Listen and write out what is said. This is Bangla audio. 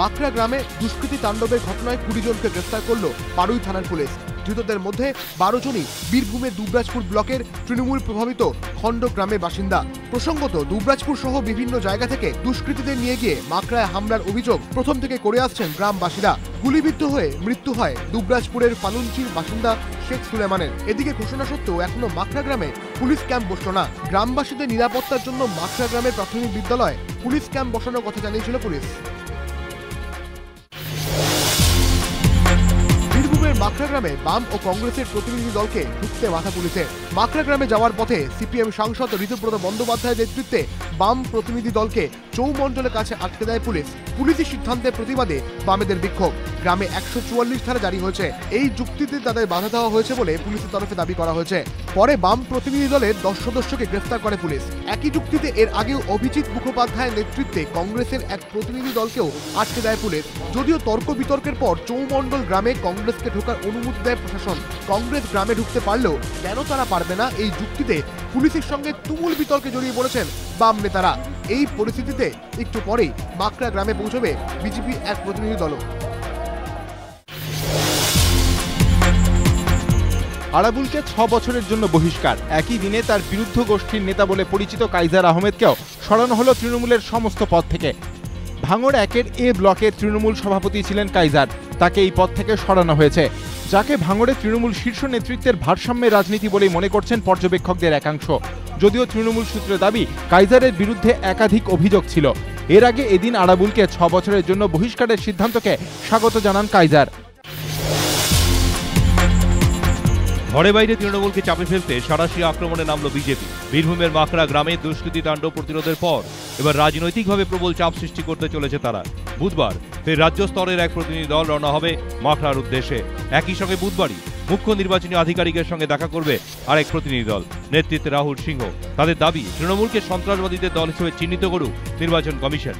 মাকড়া গ্রামে দুষ্কৃতী তাণ্ডবের ঘটনায় কুড়ি জনকে গ্রেফতার করল পাড়ুই থানার পুলিশ। ধৃতদের মধ্যে বারো জনই বীরভূমের দুবরাজপুর ব্লকের তৃণমূল প্রভাবিত খণ্ড গ্রামের বাসিন্দা। প্রসঙ্গত, দুবরাজপুর সহ বিভিন্ন জায়গা থেকে দুষ্কৃতীদের নিয়ে গিয়ে মাকড়ায় হামলার অভিযোগ প্রথম থেকে করে আসছেন গ্রামবাসীরা। গুলিবিদ্ধ হয়ে মৃত্যু হয় দুবরাজপুরের ফালুঞ্চির বাসিন্দা শেখ সুলেমানের। এদিকে ঘোষণা সত্ত্বেও এখনও মাকড়া গ্রামে পুলিশ ক্যাম্প বসল না। গ্রামবাসীদের নিরাপত্তার জন্য মাকড়া গ্রামের প্রাথমিক বিদ্যালয়ে পুলিশ ক্যাম্প বসানোর কথা জানিয়েছিল পুলিশ। বীরভূমের মাকড়া গ্রামে বাম ও কংগ্রেসের প্রতিনিধি দলকে ঢুকতে বাধা পুলিশের মাকড়া গ্রামে যাওয়ার পথে সিপিএম সাংসদ ঋতুব্রত বন্দ্যোপাধ্যায়ের নেতৃত্বে বাম প্রতিনিধি দলকে চৌমণ্ডলের কাছে আটকে দেয় পুলিশ। পুলিশি সিদ্ধান্তের প্রতিবাদে বামেদের বিক্ষোভ। গ্রামে একশো চুয়াল্লিশ ধারা জারি হয়েছে। এই যুক্তিতে তাদের বাধা দেওয়া হয়েছে বলে পুলিশের তরফে দাবি করা হয়েছে। পরে বাম প্রতিনিধি দলের দশ সদস্যকে গ্রেফতার করে পুলিশ। একই যুক্তিতে এর আগেও অভিজিৎ মুখোপাধ্যায়ের নেতৃত্বে কংগ্রেসের এক প্রতিনিধি দলকেও আটকে দেয় পুলিশ। যদিও তর্ক বিতর্কের পর চৌমণ্ডল গ্রামে কংগ্রেসকে ঢোকার অনুমতি দেয় প্রশাসন। কংগ্রেস গ্রামে ঢুকতে পারলেও কেন তারা পারবে না এই যুক্তিতে পুলিশের সঙ্গে তুমুল বিতর্কে জড়িয়ে পড়েছেন বাম নেতারা। এই পরিস্থিতিতে একটু পরেই মাকড়া গ্রামে পৌঁছবে বিজেপি এক প্রতিনিধি দল আরাবুলকে ছ বছরের জন্য বহিষ্কার। একই দিনে তার বিরুদ্ধ গোষ্ঠীর নেতা বলে পরিচিত কাইজার আহমেদকেও সরানো হলো তৃণমূলের সমস্ত পদ থেকে। ভাঙড় একের এ ব্লকের তৃণমূল সভাপতি ছিলেন কাইজার। তাকে এই পদ থেকে সরানো হয়েছে, যাকে ভাঙড়ে তৃণমূল শীর্ষ নেতৃত্বের ভারসাম্যের রাজনীতি বলেই মনে করছেন পর্যবেক্ষকদের একাংশ। যদিও তৃণমূল সূত্রে দাবি, কাইজারের বিরুদ্ধে একাধিক অভিযোগ ছিল। এর আগে এদিন আরাবুলকে ছ বছরের জন্য বহিষ্কারের সিদ্ধান্তকে স্বাগত জানান কাইজার। ঘরে বাইরে তৃণমূলকে চাপে ফেলতে সারাশি আক্রমণে নামল বিজেপি। বীরভূমের মাকড়া গ্রামে দুষ্কৃতী তাণ্ডব প্রতিরোধের পর এবার রাজনৈতিকভাবে প্রবল চাপ সৃষ্টি করতে চলেছে তারা। বুধবার ফের রাজ্য স্তরের এক প্রতিনিধি দল রওনা হবে মাখড়ার উদ্দেশ্যে। একই সঙ্গে বুধবারই মুখ্য নির্বাচনী আধিকারিকের সঙ্গে দেখা করবে আরেক প্রতিনিধি দল, নেতৃত্বে রাহুল সিংহ। তাদের দাবি, তৃণমূলকে সন্ত্রাসবাদীদের দল হিসেবে চিহ্নিত করুক নির্বাচন কমিশন।